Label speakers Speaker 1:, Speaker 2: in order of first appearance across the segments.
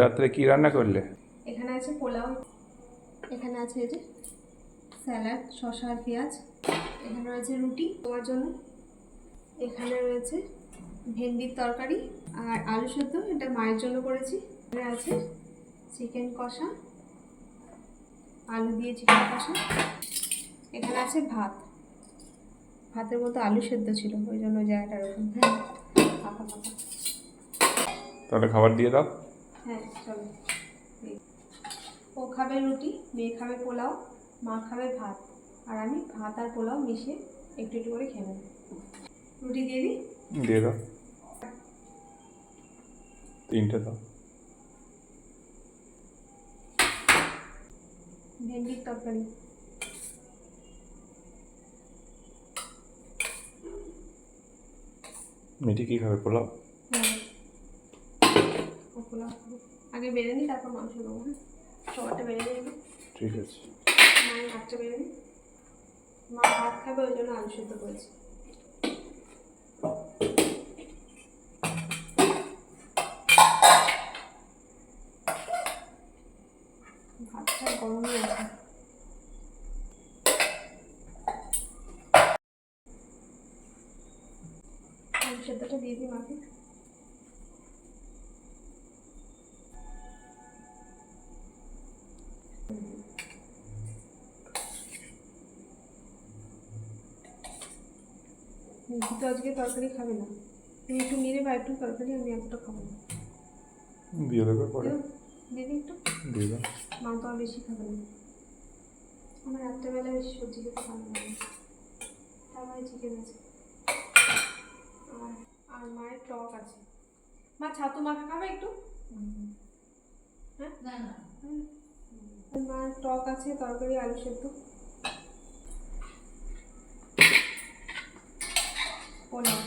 Speaker 1: রাত্রে কি রান্না করলে?
Speaker 2: এখানে আছে পোলাও এখানে আছে এই যে স্যালাড শসা আর পেঁয়াজ। এখানে রয়েছে রুটি তোমার জন্য। এখানে রয়েছে ভেন্ডির তরকারি আর আলু সেদ্ধ এটা মায়ের জন্য করেছি। এখানে আছে চিকেন কষা আলু দিয়ে চিকেন কষা। এখানে আছে ভাত। ভাতের মতো আলু সেদ্ধ ছিল ওই জন্য ওই জায়গাটা এরকম ফাঁকা ফাঁকা
Speaker 1: তাহলে খাবার দিয়ে দাও।
Speaker 2: হ্যাঁ চলো। ও খাবে রুটি মেয়ে খাবে পোলাও মা খাবে ভাত। আর আমি ভাত আর পোলাও মিশিয়ে একটু একটু করে খেয়ে নেব। রুটি দিয়ে দিই?
Speaker 1: দিয়ে দাও। তিনটে দাও।
Speaker 2: ভেন্ডির তরকারি।
Speaker 1: মিটি কি খাবে পোলাও?
Speaker 2: পোলাও। আগে বেড়ে নিই তারপর মাংস দেবো হ্যাঁ? সবারটা বেড়ে নিই
Speaker 1: ঠিক আছে।
Speaker 2: মায়ের ভাতটা বেড়ে নিই মা ভাত খাবে ওই জন্য আলু সেদ্ধ করেছি। ভাতটা আছে আলু সেদ্ধটা দিয়ে দিই মাকে। তো আজকে তরকারি খাবে না। তুমি একটু নিয়ে বা একটু তরকারি আমি এতটা খাব না।
Speaker 1: দিয়ে দেবে পরে।
Speaker 2: দিদি একটু।
Speaker 1: দিয়ে দাও।
Speaker 2: মা তো আর বেশি খাবে না। আমার রাত্রেবেলা বেশি সবজি খেতে ভালো লাগে না। তারপরে চিকেন আছে। আর আর মায়ের টক আছে। মা ছাতু মাখা খাবে একটু? হ্যাঁ? হুম। আর মায়ের টক আছে তরকারি আলু সেদ্ধ পোলাও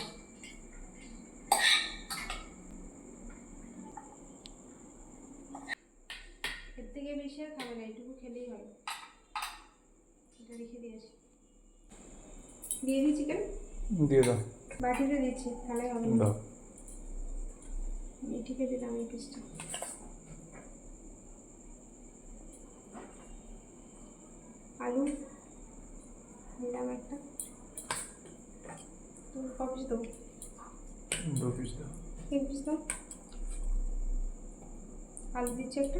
Speaker 2: এর থেকে বেশি আর খাবে না এইটুকু খেলেই হয় এটা রেখে দিয়েছি দিয়ে দিই চিকেন
Speaker 1: দিয়ে দাও।
Speaker 2: বাটিতে দিচ্ছি তাহলে হবে না।
Speaker 1: দাও।
Speaker 2: মিঠিকে দিলাম এই পিসটা আলু দিলাম একটা। ক পিস দেবো?
Speaker 1: দু পিস দাও।
Speaker 2: তিন পিস দাও। আলু দিচ্ছি একটা।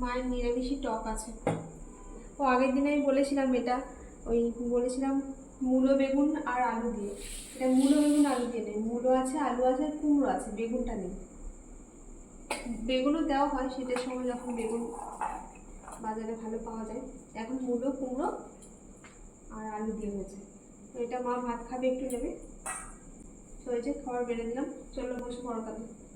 Speaker 2: মায়ের নিরামিষই টক আছে। ও আগের দিন আমি বলেছিলাম এটা, ওই বলেছিলাম মূলো, বেগুন আর আলু দিয়ে। এটা মূলো, বেগুন, আলু দিয়ে নেই। মূলো আছে, আলু আছে, আর কুমড়ো আছে, বেগুনটা নেই। বেগুনও দেওয়া হয় শীতের সময় যখন বেগুন বাজারে ভালো পাওয়া যায়। এখন মূলো, কুমড়ো আর আলু দিয়ে হয়েছে। এটা মা ভাত খাবে, একটু নেবে। তো এই যে খাবার বেড়ে দিলাম। চলো বসে পড়ো তাহলে।